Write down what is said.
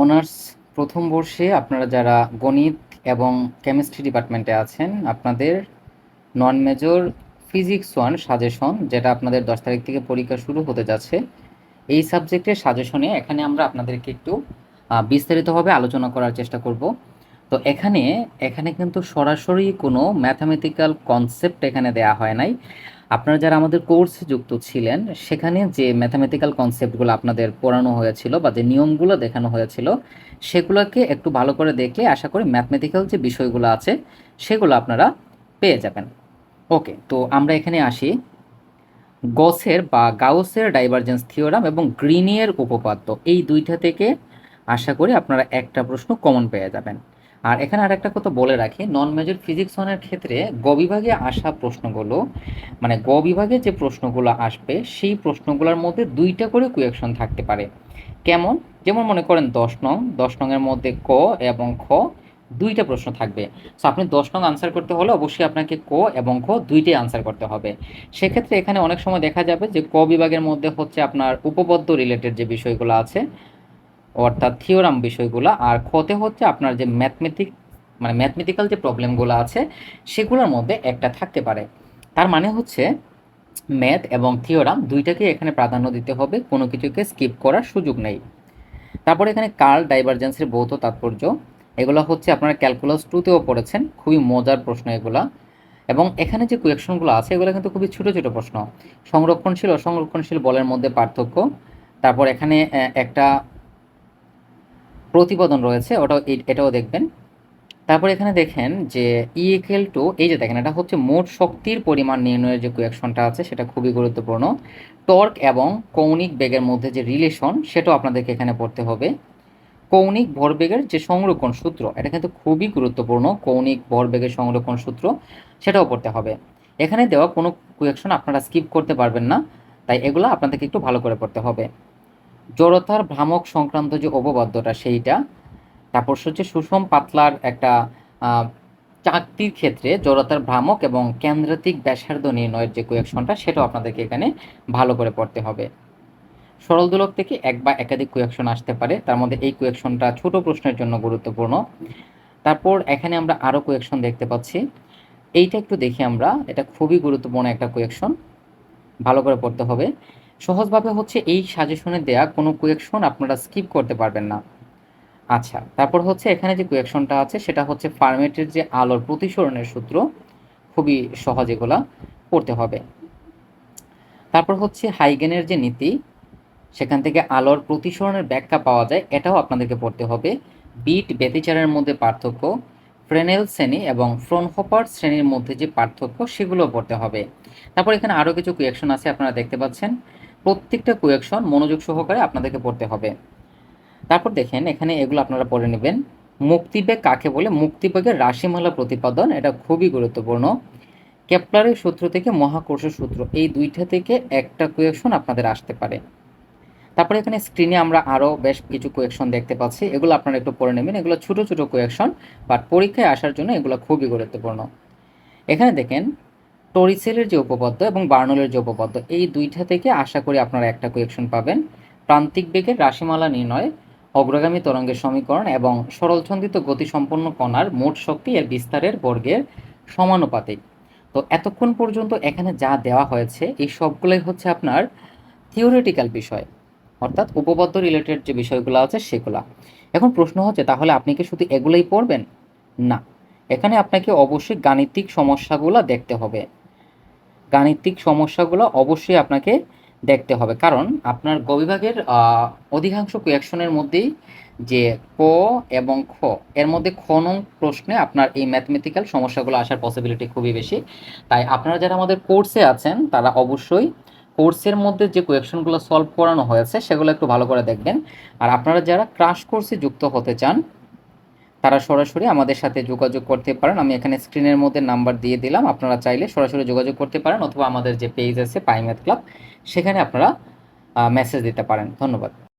Honours প্রথম বর্ষে আপনারা যারা গণিত এবং কেমিস্ট্রি ডিপার্টমেন্টে আছেন, আপনাদের non major physics one suggestion, যেটা আপনাদের দশ তারিখ থেকে পরীক্ষা শুরু হতে যাচ্ছে, এই সাবজেক্টের সাজেশনে এখানে আমরা আপনাদেরকে একটু বিস্তারিতভাবে আলোচনা করার চেষ্টা করব। তো এখানে এখানে কিন্তু সরাসরি কোনো ম্যাথামেটিক্যাল কনসেপ্ট এখানে দেয়া হয় নাই। আপনারা যারা আমাদের কোর্সে যুক্ত ছিলেন, সেখানে যে ম্যাথামেটিক্যাল কনসেপ্টগুলো আপনাদের পড়ানো হয়েছিল বা যে নিয়মগুলো দেখানো হয়েছিল, সেগুলোকে একটু ভালো করে দেখলে আশা করি ম্যাথমেটিক্যাল যে বিষয়গুলো আছে, সেগুলো আপনারা পেয়ে যাবেন। ওকে তো আমরা এখানে আসি। গসের বা গাউসের ডাইভারজেন্স থিওরাম এবং গ্রিনিয়ের উপপাদ্য, এই দুইটা থেকে আশা করি আপনারা একটা প্রশ্ন কমন পেয়ে যাবেন। আর এখানে আর একটা কথা বলে রাখি নন মেজর ফিজিক্স ওয়ানের ক্ষেত্রে গ বিভাগে আসা প্রশ্নগুলো মানে গ বিভাগে যে প্রশ্নগুলো আসবে, সেই প্রশ্নগুলোর মধ্যে দুইটা করে কুয়েকশন থাকতে পারে। কেমন? যেমন মনে করেন দশ নং, দশ নংয়ের মধ্যে ক এবং খ দুইটা প্রশ্ন থাকবে। সো আপনি দশ নং আনসার করতে হলে অবশ্যই আপনাকে ক এবং খ দুইটাই আনসার করতে হবে। সেক্ষেত্রে এখানে অনেক সময় দেখা যাবে যে ক বিভাগের মধ্যে হচ্ছে আপনার উপপাদ্য রিলেটেড যে বিষয়গুলো আছে অর্থাৎ থিওরাম বিষয়গুলো আর খতে হচ্ছে আপনার যে ম্যাথমেটিক মানে ম্যাথমেটিক্যাল যে প্রবলেমগুলো আছে, সেগুলোর মধ্যে একটা থাকতে পারে। তার মানে হচ্ছে ম্যাথ এবং থিওরাম দুইটাকে এখানে প্রাধান্য দিতে হবে, কোনো কিছুকে স্কিপ করার সুযোগ নেই। তারপরে এখানে কার্ল ডাইভারজেন্সের ভৌত তাৎপর্য, এগুলো হচ্ছে আপনারা ক্যালকুলাস টুতেও পড়েছেন, খুবই মজার প্রশ্ন এগুলা। এবং এখানে যে কোয়েকশনগুলো আছে, এগুলো কিন্তু খুবই ছোটো ছোটো প্রশ্ন। সংরক্ষণশীল, অসংরক্ষণশীল বলের মধ্যে পার্থক্য। তারপর এখানে একটা প্রতিপাদন রয়েছে, ওটাও এটাও দেখবেন। তারপর এখানে দেখেন যে ই ইকুয়াল টু এই যে দেখেন, এটা হচ্ছে মোট শক্তির পরিমাণ নির্ণয়ের যে কোয়েকশনটা আছে, সেটা খুবই গুরুত্বপূর্ণ। টর্ক এবং কৌণিক বেগের মধ্যে যে রিলেশন সেটাও আপনাদেরকে এখানে পড়তে হবে। কৌণিক ভরবেগের যে সংরক্ষণ সূত্র, এটা কিন্তু খুবই গুরুত্বপূর্ণ, কৌণিক ভরবেগের সংরক্ষণ সূত্র, সেটাও পড়তে হবে। এখানে দেওয়া কোনো কোয়েকশন আপনারা স্কিপ করতে পারবেন না, তাই এগুলো আপনাদেরকে একটু ভালো করে পড়তে হবে। জড়তার ভ্রামক সংক্রান্ত যে উপপাদ্যটা সেইটা, তারপর হচ্ছে সুষম পাতলার একটা চাকতির ক্ষেত্রে জড়তার ভ্রামক এবং কেন্দ্রাতিক ব্যাসার্ধ নির্ণয়ের যে কুয়েকশনটা, সেটাও আপনাদেরকে এখানে ভালো করে পড়তে হবে। সরল দোলক থেকে এক বা একাধিক কুয়েকশন আসতে পারে, তার মধ্যে এই কুয়েকশনটা ছোট প্রশ্নের জন্য গুরুত্বপূর্ণ। তারপর এখানে আমরা আরও কুয়েকশন দেখতে পাচ্ছি। এইটা একটু দেখি আমরা, এটা খুবই গুরুত্বপূর্ণ একটা কুয়েকশন, ভালো করে পড়তে হবে। সহজভাবে হচ্ছে এই সাজেশনে দেয়া কোনো কোয়েকশন আপনারা স্কিপ করতে পারবেন না। আচ্ছা তারপর হচ্ছে এখানে যে কোয়েকশনটা আছে, সেটা হচ্ছে ফার্মেটের যে আলোর প্রতিসরণের সূত্র, খুবই সহজ এগুলা পড়তে হবে। তারপর হচ্ছে হাইগেনের যে নীতি, সেখান থেকে আলোর প্রতিসরণের ব্যাখ্যা পাওয়া যায়, এটাও আপনাদেরকে পড়তে হবে। বিট ব্যতিচারের মধ্যে পার্থক্য, ফ্রেনেল শ্রেণি এবং ফ্রনহপার শ্রেণির মধ্যে যে পার্থক্য, সেগুলো পড়তে হবে। তারপর এখানে আরও কিছু কোয়েকশন আছে, আপনারা দেখতে পাচ্ছেন। প্রত্যেকটা কোয়েকশন মনোযোগ সহকারে আপনাদেরকে পড়তে হবে। তারপর দেখেন, এখানে এগুলো আপনারা পড়ে নেবেন। মুক্তিবেগ কাকে বলে? মুক্তিবেগের রাশিমালা প্রতিপাদন, এটা খুবই গুরুত্বপূর্ণ। কেপলারের সূত্র থেকে মহাকর্ষ সূত্র, এই দুইটা থেকে একটা কোয়েকশন আপনাদের আসতে পারে। তারপরে এখানে স্ক্রিনে আমরা আরও বেশ কিছু কোয়েকশন দেখতে পাচ্ছি। এগুলো আপনারা একটু পড়ে নেবেন। এগুলো ছোটো ছোটো কোয়েকশন বাট পরীক্ষায় আসার জন্য এগুলো খুবই গুরুত্বপূর্ণ। এখানে দেখেন টরিসেলের যে উপপাদ্য এবং বার্নলের যে উপপাদ্য, এই দুইটা থেকে আশা করি আপনারা একটা কোয়েকশন পাবেন। প্রান্তিক বেগের রাশিমালা নির্ণয়, অগ্রগামী তরঙ্গের সমীকরণ এবং সরলছন্দিত গতিসম্পন্ন কণার মোট শক্তি এর বিস্তারের বর্গের সমানুপাতিক। তো এতক্ষণ পর্যন্ত এখানে যা দেওয়া হয়েছে, এই সবগুলোই হচ্ছে আপনার থিওরিটিক্যাল বিষয়, অর্থাৎ উপপাদ্য রিলেটেড যে বিষয়গুলো আছে সেগুলা। এখন প্রশ্ন হচ্ছে, তাহলে আপনি কি শুধু এগুলোই পড়বেন? না। এখানে আপনাকে অবশ্যই গাণিতিক সমস্যাগুলো দেখতে হবে। গাণিতিক সমস্যাগুলো অবশ্যই আপনাকে দেখতে হবে। কারণ আপনার গ বিভাগের অধিকাংশ কুয়েকশনের মধ্যেই যে ক এবং খ, এর মধ্যে খ নং প্রশ্নে আপনার এই ম্যাথমেটিক্যাল সমস্যাগুলো আসার পসিবিলিটি খুবই বেশি। তাই আপনারা যারা আমাদের কোর্সে আছেন, তারা অবশ্যই কোর্সের মধ্যে যে কোয়েকশনগুলো সলভ করানো হয়েছে, সেগুলো একটু ভালো করে দেখবেন। আর আপনারা যারা ক্রাশ কোর্সে যুক্ত হতে চান তারা সরাসরি আমাদের সাথে যোগাযোগ করতে পারেন। আমি এখানে স্ক্রিনের মধ্যে নাম্বার দিয়ে দিলাম। আপনারা চাইলে সরাসরি যোগাযোগ করতে পারেন অথবা আমাদের যে পেজ আছে পাইম্যাথ ক্লাব সেখানে আপনারা মেসেজ দিতে পারেন। ধন্যবাদ।